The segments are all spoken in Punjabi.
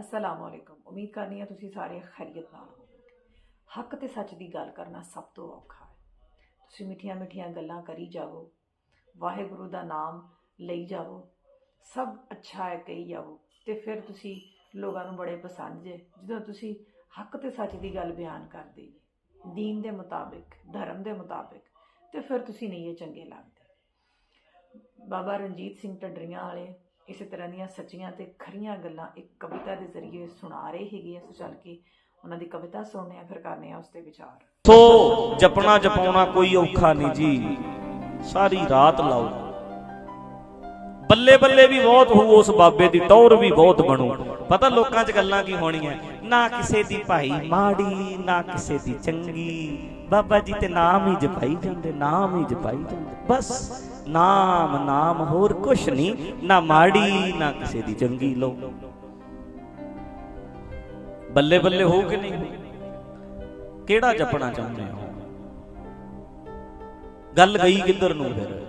ਅਸਲਾਮ ਵਾਲੇਕੁਮ ਉਮੀਦ ਕਰਨੀ ਹੈ ਤੁਸੀਂ ਸਾਰੇ ਖੈਰੀਅਤ ਨਾਲ ਹੋ ਹੱਕ ਤੇ ਸੱਚ ਦੀ ਗੱਲ ਕਰਨਾ ਸਭ ਤੋਂ ਔਖਾ ਹੈ। ਤੁਸੀਂ ਮਿੱਠੀਆਂ ਮਿੱਠੀਆਂ ਗੱਲਾਂ ਕਰੀ ਜਾਵੋ। ਵਾਹਿਗੁਰੂ ਦਾ ਨਾਮ ਲਈ ਜਾਵੋ। ਸਭ ਅੱਛਾ ਹੈ ਕਹੀ ਜਾਵੋ। ਤੇ ਫਿਰ ਤੁਸੀਂ ਲੋਕਾਂ ਨੂੰ ਬੜੇ ਪਸੰਦ ਜੇ। ਜਦੋਂ ਤੁਸੀਂ ਹੱਕ ਤੇ ਸੱਚ ਦੀ ਗੱਲ ਬਿਆਨ ਕਰਦੇ ਜੀ। ਦੀਨ ਦੇ ਮੁਤਾਬਿਕ, ਧਰਮ ਦੇ ਮੁਤਾਬਿਕ, ਤੇ ਫਿਰ ਤੁਸੀਂ ਨਹੀਂ ਇਹ ਚੰਗੇ ਲੱਗਦੇ। ਬਾਬਾ ਰਣਜੀਤ ਸਿੰਘ ਢੱਡਰੀਆਂ ਵਾਲੇ ਇਸੇ ਤਰ੍ਹਾਂ ਦੀਆਂ ਸੱਚੀਆਂ ਤੇ ਖਰੀਆਂ ਗੱਲਾਂ ਇੱਕ ਕਵਿਤਾ ਦੇ ਜ਼ਰੀਏ ਸੁਣਾ ਰਹੇ ਹੈਗੇ ਆ ਸੋ ਚੱਲ ਕੇ ਉਹਨਾਂ ਦੀ ਕਵਿਤਾ ਸੁਣਨੇ ਆ, ਫਿਰ ਕਰਨੇ ਆ ਉਸ ਤੇ ਵਿਚਾਰ। ਸੋ ਜਪਣਾ ਜਪਾਉਣਾ ਕੋਈ ਔਖਾ ਨਹੀਂ ਜੀ। ਸਾਰੀ ਰਾਤ ਲਾਓ। ਬੱਲੇ ਬੱਲੇ ਵੀ ਬਹੁਤ ਹੋਊ ਉਸ ਬਾਬੇ ਦੀ ਟੌਰ ਵੀ ਬਹੁਤ ਬਣੂ। ਪਤਾ ਲੋਕਾਂ 'ਚ ਗੱਲਾਂ ਕੀ ਹੋਣੀਆਂ? ਨਾ ਕਿਸੇ ਦੀ ਭਾਈ ਮਾੜੀ, ਨਾ ਕਿਸੇ ਦੀ ਚੰਗੀ। ਬਾਬਾ ਜੀ ਤੇ ਨਾਮ ਹੀ ਜਪਾਈ ਜਾਂਦੇ, ਨਾਮ ਹੀ ਜਪਾਈ ਜਾਂਦੇ। ਬਸ। ਨਾਮ ਨਾਮ ਹੋਰ ਕੁਛ ਨਹੀਂ ਨਾ ਮਾੜੀ, ਨਾ ਕਿਸੇ ਦੀ ਚੰਗੀ ਲੋ ਬੱਲੇ ਬੱਲੇ ਹੋ ਕਿ ਨਹੀਂ। ਕਿਹੜਾ ਜਪਣਾ ਚਾਹੁੰਦੇ ਹੋ? ਗੱਲ ਗਈ ਕਿੱਧਰ ਨੂੰ ਫਿਰ?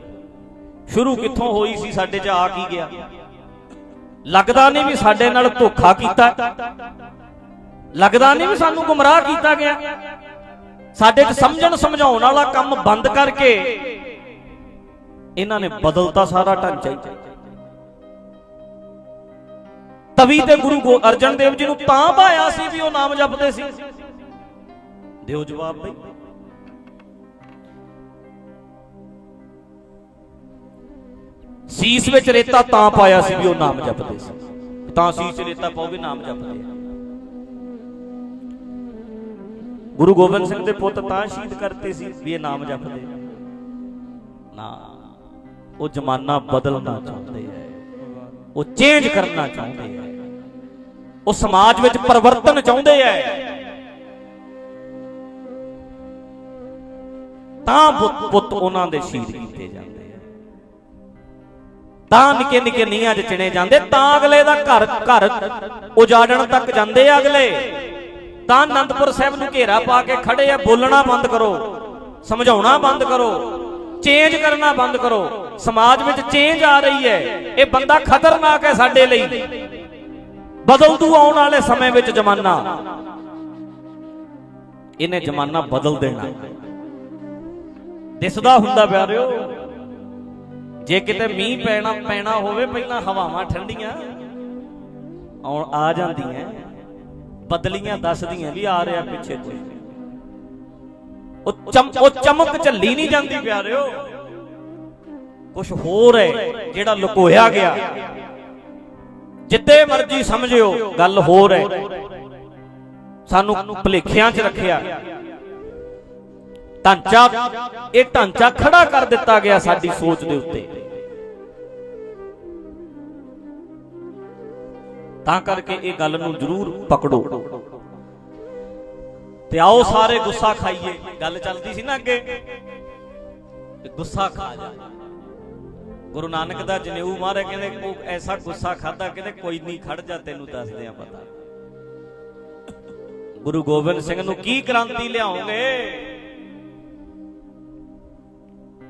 ਸ਼ੁਰੂ ਕਿੱਥੋਂ ਹੋਈ ਸੀ? ਸਾਡੇ 'ਚ ਆ ਕੀ ਗਿਆ? ਲੱਗਦਾ ਨਹੀਂ ਵੀ ਸਾਡੇ ਨਾਲ ਧੋਖਾ ਕੀਤਾ। ਲੱਗਦਾ ਨਹੀਂ ਵੀ ਸਾਨੂੰ ਗੁੰਮਰਾਹ ਕੀਤਾ ਗਿਆ। ਸਾਡੇ 'ਚ ਸਮਝਣ ਸਮਝਾਉਣ ਵਾਲਾ ਕੰਮ ਬੰਦ ਕਰਕੇ ਇਹਨਾਂ ਨੇ ਬਦਲਤਾ ਸਾਰਾ ਢਾਂਚਾ ਹੀ। ਤਵੀ ਤੇ ਗੁਰੂ ਗੋ ਅਰਜਨ ਦੇਵ ਜੀ ਨੂੰ ਤਾਂ ਭਾਇਆ ਸੀ ਵੀ ਉਹ ਨਾਮ ਜਪਦੇ ਸੀ। ਦਿਓ ਜਵਾਬ ਬਈ। ਸੀਸ ਵਿੱਚ ਰੇਤਾ ਤਾਂ ਪਾਇਆ ਸੀ ਵੀ ਉਹ ਨਾਮ ਜਪਦੇ ਸੀ। ਤਾਂ ਸੀਸ 'ਚ ਰੇਤਾ ਪਾਓਗੇ ਨਾਮ ਜਪਦੇ ਗੁਰੂ ਗੋਬਿੰਦ ਸਿੰਘ ਦੇ ਪੁੱਤ ਤਾਂ ਸ਼ਹੀਦ ਕਰਤੇ ਸੀ ਵੀ ਇਹ ਨਾਮ ਜਪਦੇ ਨਾ। ਉਹ ਜ਼ਮਾਨਾ ਬਦਲਣਾ ਚਾਹੁੰਦੇ ਆ ਉਹ ਚੇਂਜ ਕਰਨਾ ਚਾਹੁੰਦੇ ਆ ਉਹ ਸਮਾਜ ਵਿੱਚ ਪਰਿਵਰਤਨ ਚਾਹੁੰਦੇ ਆ ਤਾਂ ਪੁੱਤ- ਉਹਨਾਂ ਦੇ ਸ਼ਹੀਦ ਕੀਤੇ ਜਾਂਦੇ ਤਾਂ ਨਿੱਕੇ ਨਿੱਕੇ ਨੀਹਾਂ 'ਚ ਚਿਣੇ ਜਾਂਦੇ, ਤਾਂ ਅਗਲੇ ਦਾ ਘਰ ਘਰ ਉਜਾੜਨ ਤੱਕ ਜਾਂਦੇ ਆ ਅਗਲੇ। ਤਾਂ ਅਨੰਦਪੁਰ ਸਾਹਿਬ ਨੂੰ ਘੇਰਾ ਪਾ ਕੇ ਖੜੇ ਆ, ਬੋਲਣਾ ਬੰਦ ਕਰੋ, ਸਮਝਾਉਣਾ ਬੰਦ ਕਰੋ ਚੇਂਜ ਕਰਨਾ ਬੰਦ ਕਰੋ। ਸਮਾਜ ਵਿੱਚ ਚੇਂਜ ਆ ਰਹੀ ਹੈ। ਇਹ ਬੰਦਾ ਖਤਰਨਾਕ ਹੈ ਸਾਡੇ ਲਈ। ਬਦਲਦੂ ਆਉਣ ਵਾਲੇ ਸਮੇਂ ਵਿੱਚ ਜ਼ਮਾਨਾ। ਇਹਨੇ ਜ਼ਮਾਨਾ ਬਦਲ ਦੇਣਾ। ਦਿਸਦਾ ਹੁੰਦਾ ਪਿਆਰਿਓ ਜੇ ਕਿਤੇ ਮੀਂਹ ਪੈਣਾ ਪੈਣਾ ਹੋਵੇ, ਪਹਿਲਾਂ ਹਵਾਵਾਂ ਠੰਡੀਆਂ ਆਉਣ ਆ ਜਾਂਦੀਆਂ। ਬਦਲੀਆਂ ਦੱਸਦੀਆਂ ਵੀ ਆ ਰਿਹਾ ਪਿੱਛੇ ਕੋਈ। ਉਹ ਚਮ ਉਹ ਚਮਕ ਝੱਲੀ ਨਹੀਂ ਜਾਂਦੀ ਪਿਆਰਿਓ ਕੁਝ ਹੋਰ ਹੈ ਜਿਹੜਾ ਲੁਕੋਇਆ ਗਿਆ। ਜਿੱਤੇ ਮਰਜ਼ੀ ਸਮਝਿਓ, ਗੱਲ ਹੋਰ ਹੈ। ਸਾਨੂੰ ਭਲੇਖਿਆਂ 'ਚ ਰੱਖਿਆ। ਢਾਂਚਾ, ਇਹ ਢਾਂਚਾ ਖੜਾ ਕਰ ਦਿੱਤਾ ਗਿਆ ਸਾਡੀ ਸੋਚ ਦੇ ਉੱਤੇ। ਤਾਂ ਕਰਕੇ ਇਹ ਗੱਲ ਨੂੰ ਜ਼ਰੂਰ ਪਕੜੋ। ਤੇ ਆਓ ਸਾਰੇ ਗੁੱਸਾ ਖਾਈਏ। ਗੱਲ ਚੱਲਦੀ ਸੀ ਨਾ ਅੱਗੇ? ਗੁੱਸਾ ਖਾ ਜਾ। ਗੁਰੂ ਨਾਨਕ ਦਾ ਜਨੇਊ ਮਾਰੇ ਕਹਿੰਦੇ ਉਹ ਐਸਾ ਗੁੱਸਾ ਖਾਦਾ ਕਹਿੰਦੇ ਕੋਈ ਨਹੀਂ ਖੜ ਜਾ, ਤੈਨੂੰ ਦੱਸਦੇ ਆ ਪਤਾ। ਗੁਰੂ ਗੋਬਿੰਦ ਸਿੰਘ ਨੂੰ ਕੀ ਕ੍ਰਾਂਤੀ ਲਿਆਉਂਗੇ?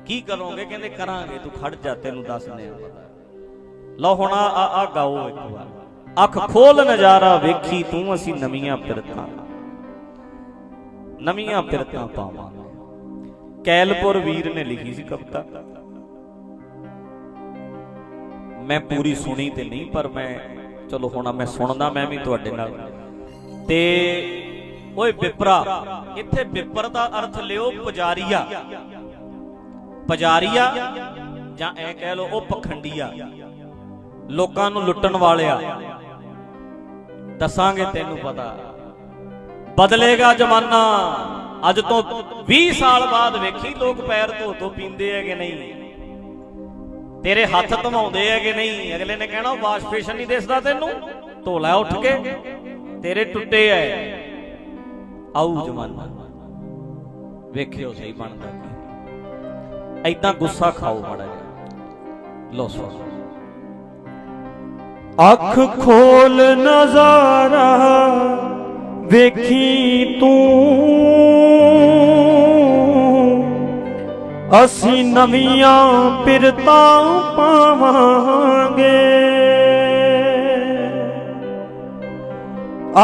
ਕੀ ਕਰੋਗੇ? ਕਹਿੰਦੇ, ਕਰਾਂਗੇ, ਤੂੰ ਖੜ ਜਾ, ਤੈਨੂੰ ਦੱਸਦੇ ਆ ਪਤਾ। ਲਓ ਹੁਣ ਆ ਆ ਗਾਓ ਇੱਕ ਵਾਰ। ਅੱਖ ਖੋਲ, ਨਜ਼ਾਰਾ ਵੇਖੀ, ਤੂੰ ਅਸੀਂ ਨਵੀਆਂ ਪਿਰਤਾਂ ਨਵੀਆਂ ਪਿਰਤਾਂ ਪਾਵਾਂਗੇ। ਕੈਲਪੁਰ ਵੀਰ ਨੇ ਲਿਖੀ ਸੀ ਕਵਿਤਾ। ਮੈਂ ਪੂਰੀ ਸੁਣੀ ਤੇ ਨਹੀਂ, ਪਰ ਮੈਂ, ਚਲੋ ਹੁਣ ਮੈਂ ਸੁਣਦਾ, ਮੈਂ ਵੀ ਤੁਹਾਡੇ ਨਾਲ। ਤੇ ਓਏ ਵਿਪਰਾ ਇੱਥੇ ਵਿਪਰ ਦਾ ਅਰਥ ਲਿਓ ਪੁਜਾਰੀਆ। ਪੁਜਾਰੀਆ ਜਾਂ ਐ ਕਹਿ ਲਓ, ਉਹ ਪਖੰਡੀਆ। ਲੋਕਾਂ ਨੂੰ ਲੁੱਟਣ ਵਾਲਿਆ। ਦੱਸਾਂਗੇ ਤੈਨੂੰ ਪਤਾ। ਬਦਲੇਗਾ ਜ਼ਮਾਨਾ। ਅੱਜ ਤੋਂ 20 ਸਾਲ ਬਾਅਦ ਵੇਖੀ ਲੋਕ ਪੈਰ ਧੋ ਧੋ ਪੀਂਦੇ ਹੈਗੇ ਨਹੀਂ। ਤੇਰੇ ਹੱਥ ਧਵਾਉਂਦੇ ਹੈਗੇ ਨਹੀਂ? ਅਗਲੇ ਨੇ ਕਹਿਣਾ, ਵਾਸ਼ ਨਹੀਂ ਦਿਸਦਾ ਤੈਨੂੰ? ਧੋ ਉੱਠ ਕੇ, ਤੇਰੇ ਟੁੱਟੇ ਐ। ਆਊ ਜ਼ਮਾਨਾ। ਵੇਖਿਓ ਸਹੀ ਬਣਦਾ ਕੀ। ਐਦਾਂ ਗੁੱਸਾ ਖਾਓ ਮਾੜਾ ਜਿਹਾ। ਲੋ ਸੋ ਅੱਖ ਖੋਲ ਨਜ਼ਾਰਾ, ਵੇਖੀ ਤੂੰ ਅਸੀਂ ਨਵੀਆਂ ਪਿਰਤਾਂ ਪਾਵਾਂਗੇ।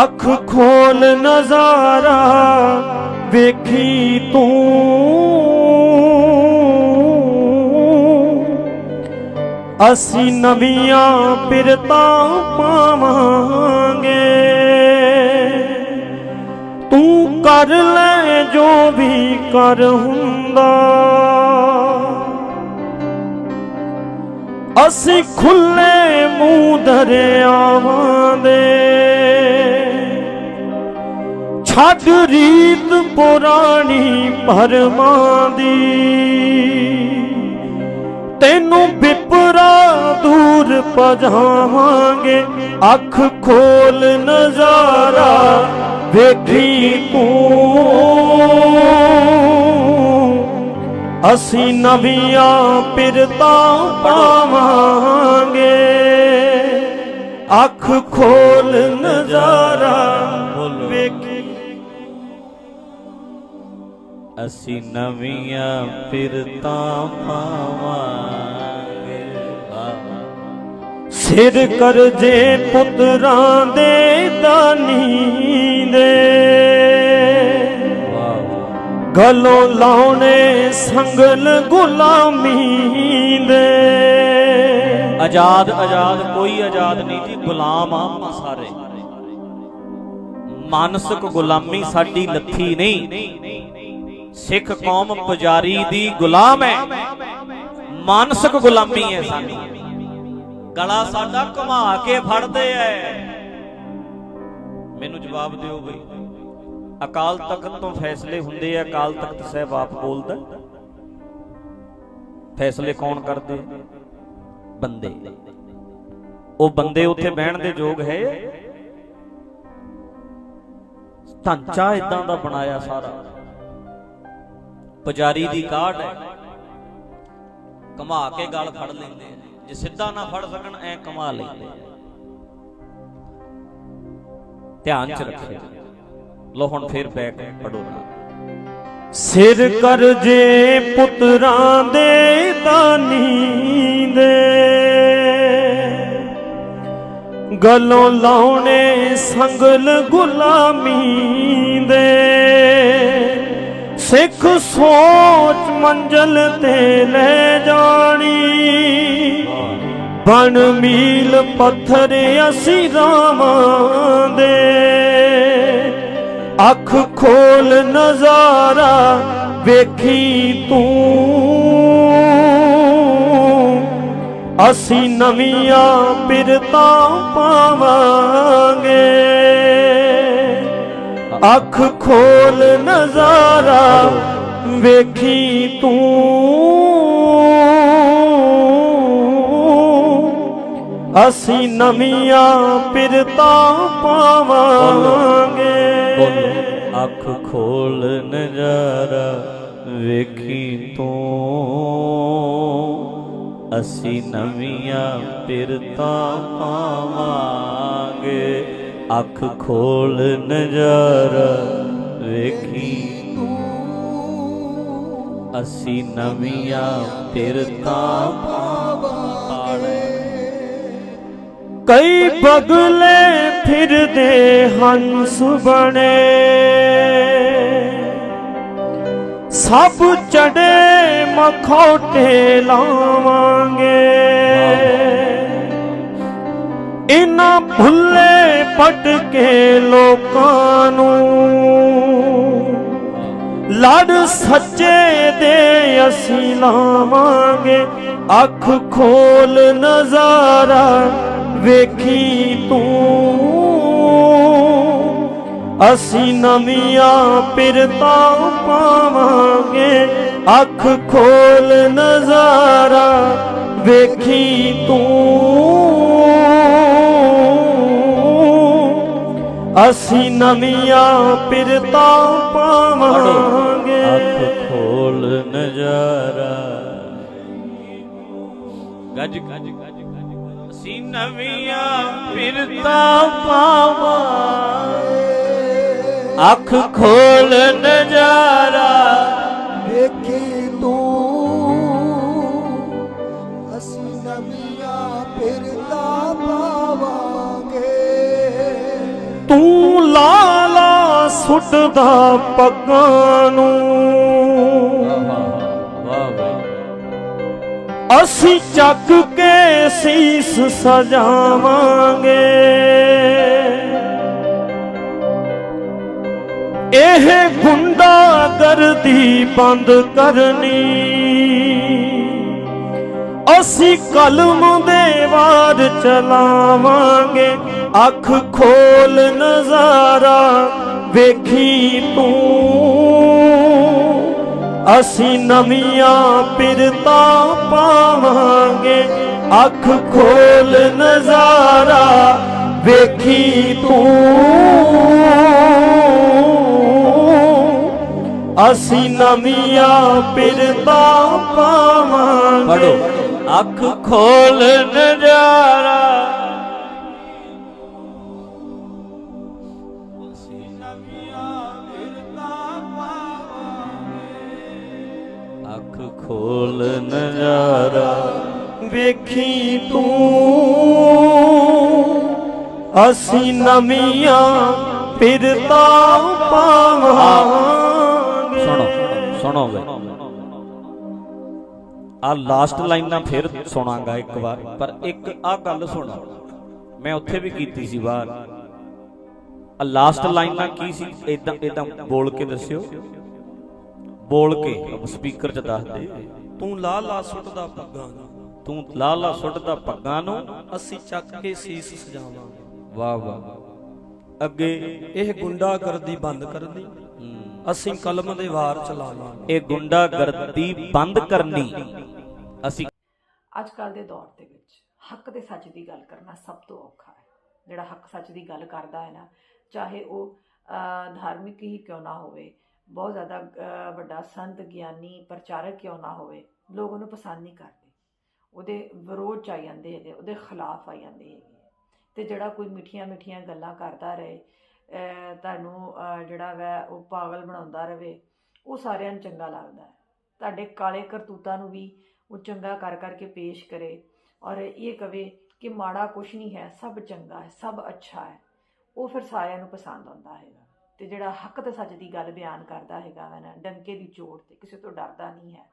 ਅੱਖ ਖੋਲ ਨਜ਼ਾਰਾ ਵੇਖੀ ਤੂੰ। ਅਸੀਂ ਨਵੀਆਂ ਪਿਰਤਾਂ ਪਾਵਾਂਗੇ। ਤੂੰ ਕਰ ਲੈ ਜੋ ਵੀ ਕਰ ਹੂੰ ਹੁੰਦਾ। ਅਸੀਂ ਖੁੱਲੇ ਮੂੰਹ ਦਰਿਆਵਾਂ ਦੇ ਛੱਡ ਰੀਤ ਪੁਰਾਣੀ ਭਰਮਾਂ ਦੀ। ਤੈਨੂੰ ਵਿਪਰਾ ਦੂਰ ਪਜਾਵਾਂਗੇ ਅੱਖ ਖੋਲ ਨਜ਼ਾਰਾ ਵੇਖੀ ਤੂੰ। ਅਸੀਂ ਨਵੀਆਂ ਪਿਰਤਾਂ ਪਾਵਾਂਗੇ ਅੱਖ ਖੋਲ ਨਜ਼ਾਰਾ ਵੇਖੀ ਅਸੀਂ ਨਵੀਆਂ ਪਿਰਤਾਂ ਪਾਵਾਂਗੇ ਆਹ। ਸਿਰ ਕਰਜੇ ਪੁੱਤਰਾਂ ਦੇ ਗਲੋਂ ਲਾਉਣੇ ਸੰਗਲ ਗੁਲਾਮੀ ਦੇ। ਆਜ਼ਾਦ ਆਜ਼ਾਦ, ਕੋਈ ਆਜ਼ਾਦ ਨਹੀਂ ਜੀ, ਗੁਲਾਮ ਆਪਾਂ ਸਾਰੇ। ਮਾਨਸਿਕ ਗੁਲਾਮੀ ਸਾਡੀ ਲੱਥੀ ਨਹੀਂ। ਸਿੱਖ ਕੌਮ ਪੁਜਾਰੀ ਦੀ ਗੁਲਾਮ ਹੈ। ਮਾਨਸਿਕ ਗੁਲਾਮੀ ਹੈ ਸਾਡੀ। ਗਲਾ ਸਾਡਾ ਘੁਮਾ ਕੇ ਫੜਦੇ ਐ। ਮੈਨੂੰ ਜਵਾਬ ਦਿਓ ਬਈ। ਅਕਾਲ ਤਖਤ ਤੋਂ ਫੈਸਲੇ ਹੁੰਦੇ ਆ, ਅਕਾਲ ਤਖਤ ਸਾਹਿਬ ਆਪ ਬੋਲਦਾ ਫੈਸਲੇ ਕੌਣ ਕਰਦੇ? ਬੰਦੇ। ਉਹ ਬੰਦੇ ਉੱਥੇ ਬਹਿਣ ਦੇ ਯੋਗ ਹੈ? ਢਾਂਚਾ ਇਦਾਂ ਦਾ ਬਣਾਇਆ ਸਾਰਾ। ਪੁਜਾਰੀ ਦੀ ਕਾਢ ਹੈ। ਕਮਾ ਕੇ ਗਲ ਫੜ ਲੈਂਦੇ ਆ। ਜੇ ਸਿੱਧਾ ਨਾ ਫੜ ਸਕਣ, ਐ ਕਮਾ ਲੈਂਦੇ ਆ। ਧਿਆਨ ਚ ਰੱਖਿਓ। ਲੋ ਹੁਣ ਫੇਰ ਬੈਕ ਪੜੋ ਨਾ ਸਿਰ ਕਰਜੇ ਪੁੱਤਰਾਂ ਦੇ ਦਾਨੀ ਦੇ ਗਲੋਂ ਲਾਉਣੇ ਸੰਗਲ ਗੁਲਾਮੀ ਦੇ ਸਿੱਖ ਸੋਚ ਮੰਜ਼ਲ ਤੇ ਲੈ ਜਾਣੀ। ਬਣ ਮੀਲ ਪੱਥਰ ਅਸੀਂ ਰਾਵਾਂ ਦੇ। ਅੱਖ ਖੋਲ ਨਜ਼ਾਰਾ ਵੇਖੀ ਤੂੰ। ਅਸੀਂ ਨਵੀਆਂ ਪਿਰਤਾਂ ਪਾਵਾਂਗੇ। ਅੱਖ ਖੋਲ ਨਜ਼ਾਰਾ ਵੇਖੀ ਤੂੰ। ਅਸੀਂ ਨਵੀਆਂ ਪਿਰਤਾਂ ਪਾਵਾਂਗੇ। ਬੋਲੋ ਅੱਖ ਖੋਲ ਨਜ਼ਾਰਾ ਵੇਖੀ ਤੂੰ। ਅਸੀਂ ਨਵੀਆਂ ਪਿਰਤਾਂ ਪਾਵਾਂਗੇ। ਅੱਖ ਖੋਲ ਨਜ਼ਾਰਾ ਵੇਖੀ ਤੂੰ। ਅਸੀਂ ਨਵੀਆਂ ਪਿਰਤਾ ਪਾਵਾਂਗੇ। ਕਈ ਬਗਲੇ ਫਿਰਦੇ ਹੰਸ ਬਣੇ। ਸਭ ਚੜੇ ਮਖੌਟੇ ਲਾਵਾਂਗੇ। ਇਨਾਂ ਭੁੱਲੇ ਪਟਕੇ ਲੋਕਾਂ ਨੂੰ। ਲੜ ਸੱਚੇ ਦੇ ਅਸੀਂ ਲਾਵਾਂਗੇ। ਅੱਖ ਖੋਲ ਨਜ਼ਾਰਾ ਵੇਖੀ ਤੂੰ। ਅਸੀਂ ਨਵੀਆਂ ਪਿਰਤਾਂ ਪਾਵਾਂਗੇ। ਅੱਖ ਖੋਲ ਨਜ਼ਾਰਾ ਵੇਖੀ ਤੂੰ। ਅਸੀਂ ਨਵੀਆਂ ਪਿਰਤਾਂ ਪਾਵਾਂਗੇ। ਅੱਖ ਖੋਲ ਨਜ਼ਾਰਾ ਗੱਜ ਗੱਜ ਗੱਜ ਗੱਜ ਅਸੀਂ ਨਵੀਆਂ ਫਿਰਤਾਂ ਪਾਵਾਂ ਅੱਖ ਖੋਲ ਨਜ਼ਾਰਾ। ਵੇਖੀ ਤੂੰ ਅਸੀਂ ਨਵੀਆਂ ਫਿਰਦਾ ਪਾਵਾਂਗੇ। ਤੂੰ ਸੁੱਟਦਾ ਪੱਗਾਂ ਨੂੰ। ਅਸੀਂ ਚੱਕ ਕੇ ਸੀਸ ਸਜਾਵਾਂਗੇ। ਇਹ ਗੁੰਡਾਗਰਦੀ ਬੰਦ ਕਰਨੀ। ਅਸੀਂ ਕਲਮ ਦੇ ਵਾਰ ਚਲਾਵਾਂਗੇ, ਅੱਖ ਖੋਲ ਨਜ਼ਾਰਾ ਵੇਖੀ ਤੂੰ। ਅਸੀਂ ਨਵੀਆਂ ਪਿਰਤਾ ਪਾਵਾਂਗੇ, ਅੱਖ ਖੋਲ ਨਜ਼ਾਰਾ ਵੇਖੀ ਤੂੰ। ਅਸੀਂ ਨਵੀਆਂ ਪਿਰਤਾ ਪਾਵਾਂਗੇ। ਪੜੋ ਅੱਖ ਖੋਲ ਨਜ਼ਾਰਾ। ਖੋਲ ਨਜ਼ਾਰਾ। ਵੇਖੀ ਤੂੰ। ਅਸੀਂ ਨਵੀਆਂ ਪਿਰਤਾ ਪਾਵਾਂਗੇ। ਸੁਣੋ ਸੁਣੋ ਵੇ। ਆ ਲਾਸਟ ਲਾਈਨਾਂ ਫਿਰ ਸੁਣਾਂਗਾ ਇੱਕ ਵਾਰ ਪਰ ਇੱਕ ਆ ਗੱਲ ਸੁਣੋ। ਮੈਂ ਉੱਥੇ ਵੀ ਕੀਤੀ ਸੀ ਬਾਹਰ ਆ ਲਾਸਟ ਲਾਈਨਾਂ ਕੀ ਸੀ? ਇਦਾਂ ਇਦਾਂ ਬੋਲ ਕੇ ਦੱਸਿਓ। ਬੋਲ ਕੇ ਸਪੀਕਰ 'ਚ ਦੱਸ ਦੇ। ਤੂੰ ਲਾ ਲਾ ਸੁੱਟਦਾ ਪੱਗਾਂ ਨੂੰ। ਤੂੰ ਲਾ ਲਾ ਸੁੱਟਦਾ ਪੱਗਾਂ ਨੂੰ। ਅਸੀਂ ਚੱਕ ਕੇ ਸੀਸ ਸਜਾਵਾਂਗੇ। ਵਾਹ ਵਾਹ। ਅੱਗੇ ਇਹ ਗੁੰਡਾਗਰਦੀ ਬੰਦ ਕਰਨੀ ਅਸੀਂ ਕਲਮ ਦੇ ਵਾਰ ਚਲਾਵਾਂਗੇ ਇਹ ਗੁੰਡਾਗਰਦੀ ਬੰਦ ਕਰਨੀ। ਅਸੀਂ ਅੱਜ ਕੱਲ ਦੇ ਦੌਰ ਦੇ ਵਿੱਚ ਹੱਕ ਤੇ ਸੱਚ ਦੀ ਗੱਲ ਕਰਨਾ ਸਭ ਤੋਂ ਔਖਾ ਹੈ। ਜਿਹੜਾ ਹੱਕ ਸੱਚ ਦੀ ਗੱਲ ਕਰਦਾ ਹੈ ਨਾ ਚਾਹੇ ਉਹ ਧਾਰਮਿਕ ਹੀ ਕਿਉਂ ਨਾ ਹੋਵੇ ਬਹੁਤ ਜ਼ਿਆਦਾ ਵੱਡਾ ਸੰਤ ਗਿਆਨੀ ਪ੍ਰਚਾਰਕ ਕਿਉਂ ਨਾ ਹੋਵੇ ਲੋਕ ਉਹਨੂੰ ਪਸੰਦ ਨਹੀਂ ਕਰਦੇ। ਉਹਦੇ ਵਿਰੋਧ ਚ ਆ ਜਾਂਦੇ ਹੈਗੇ ਉਹਦੇ ਖਿਲਾਫ ਆ ਜਾਂਦੇ ਹੈਗੇ। ਤੇ ਜਿਹੜਾ ਕੋਈ ਮਿੱਠੀਆਂ ਮਿੱਠੀਆਂ ਗੱਲਾਂ ਕਰਦਾ ਰਹੇ ਤੁਹਾਨੂੰ ਜਿਹੜਾ ਵੈ, ਉਹ ਪਾਗਲ ਬਣਾਉਂਦਾ ਰਵੇ, ਉਹ ਸਾਰਿਆਂ ਨੂੰ ਚੰਗਾ ਲੱਗਦਾ ਹੈ। ਤੁਹਾਡੇ ਕਾਲੇ ਕਰਤੂਤਾਂ ਨੂੰ ਵੀ ਉਹ ਚੰਗਾ ਕਰ ਕਰਕੇ ਪੇਸ਼ ਕਰੇ ਔਰ ਇਹ ਕਵੇ ਕਿ ਮਾੜਾ ਕੁਛ ਨਹੀਂ ਹੈ, ਸਭ ਚੰਗਾ ਹੈ, ਸਭ ਅੱਛਾ ਹੈ। ਉਹ ਫਿਰ ਸਾਰਿਆਂ ਨੂੰ ਪਸੰਦ ਆਉਂਦਾ ਹੈਗਾ। ਤੇ ਜਿਹੜਾ ਹੱਕ ਤੇ ਸੱਚ ਦੀ ਗੱਲ ਬਿਆਨ ਕਰਦਾ ਹੈਗਾ ਵਾ ਨਾ, ਡੰਕੇ ਦੀ ਚੋਟ ਤੇ ਕਿਸੇ ਤੋਂ ਡਰਦਾ ਨਹੀਂ ਹੈ।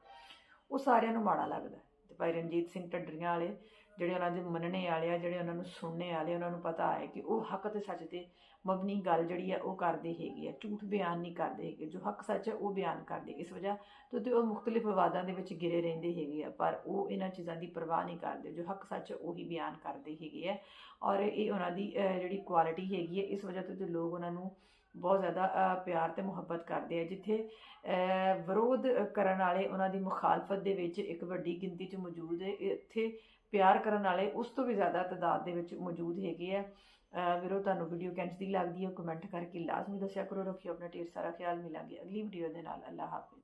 ਉਹ ਸਾਰਿਆਂ ਨੂੰ ਮਾੜਾ ਲੱਗਦਾ ਹੈ। ਤੇ ਭਾਈ ਰਣਜੀਤ ਸਿੰਘ ਢੱਡਰੀਆਂ ਵਾਲੇ ਜਿਹੜੇ ਉਹਨਾਂ ਦੇ ਮੰਨਣੇ ਵਾਲੇ ਆ, ਜਿਹੜੇ ਉਹਨਾਂ ਨੂੰ ਸੁਣਨੇ ਵਾਲੇ ਉਹਨਾਂ ਨੂੰ ਪਤਾ ਹੈ ਕਿ ਉਹ ਹੱਕ ਤੇ ਸੱਚ ਤੇ ਮਬਨੀ ਗੱਲ ਜਿਹੜੀ ਆ, ਉਹ ਕਰਦੇ ਹੈਗੇ ਆ। ਝੂਠ ਬਿਆਨ ਨਹੀਂ ਕਰਦੇ ਹੈਗੇ। ਜੋ ਹੱਕ ਸੱਚ ਹੈ ਉਹ ਬਿਆਨ ਕਰਦੇ। ਇਸ ਵਜ੍ਹਾ ਤੋਂ ਤੇ ਉਹ ਮੁxtਲਿਫ ਵਿਵਾਦਾਂ ਦੇ ਵਿੱਚ ਗਿਰੇ ਰਹਿੰਦੇ ਹੈਗੇ ਆ, ਪਰ ਉਹ ਇਹਨਾਂ ਚੀਜ਼ਾਂ ਦੀ ਪਰਵਾਹ ਨਹੀਂ ਕਰਦੇ। ਜੋ ਹੱਕ ਸੱਚ ਹੈ ਉਹੀ ਬਿਆਨ ਕਰਦੇ ਹੈਗੇ ਆ। ਔਰ ਇਹ ਉਹਨਾਂ ਦੀ ਜਿਹੜੀ ਕੁਆਲਿਟੀ ਹੈਗੀ ਹੈ ਇਸ ਵਜ੍ਹਾ ਤੋਂ ਤੇ ਲੋਕ ਉਹਨਾਂ ਨੂੰ ਬਹੁਤ ਜ਼ਿਆਦਾ ਪਿਆਰ ਤੇ ਮੁਹੱਬਤ ਕਰਦੇ ਆ। ਜਿੱਥੇ ਵਿਰੋਧ ਕਰਨ ਵਾਲੇ ਉਹਨਾਂ ਦੀ ਮੁਖਾਲਫਤ ਦੇ ਵਿੱਚ ਇੱਕ ਵੱਡੀ ਗਿਣਤੀ 'ਚ ਮੌਜੂਦ ਹੈ। ਇੱਥੇ ਪਿਆਰ ਕਰਨ ਵਾਲੇ ਉਸ ਤੋਂ ਵੀ ਜ਼ਿਆਦਾ ਤਾਦਾਦ ਦੇ ਵਿੱਚ ਮੌਜੂਦ ਹੈਗੇ ਆ। ਵੀਰੋ, ਤੁਹਾਨੂੰ ਵੀਡੀਓ ਕਿੰਝ ਦੀ ਲੱਗਦੀ ਹੈ ਕਮੈਂਟ ਕਰਕੇ ਲਾਜ਼ਮੀ ਦੱਸਿਆ ਕਰੋ। ਰੱਖਿਓ ਆਪਣਾ ਢੇਰ ਸਾਰਾ ਖਿਆਲ। ਮਿਲਾਂਗੇ ਅਗਲੀ ਵੀਡੀਓ ਦੇ ਨਾਲ। ਅੱਲਾਹ ਹਾਫਿਜ਼।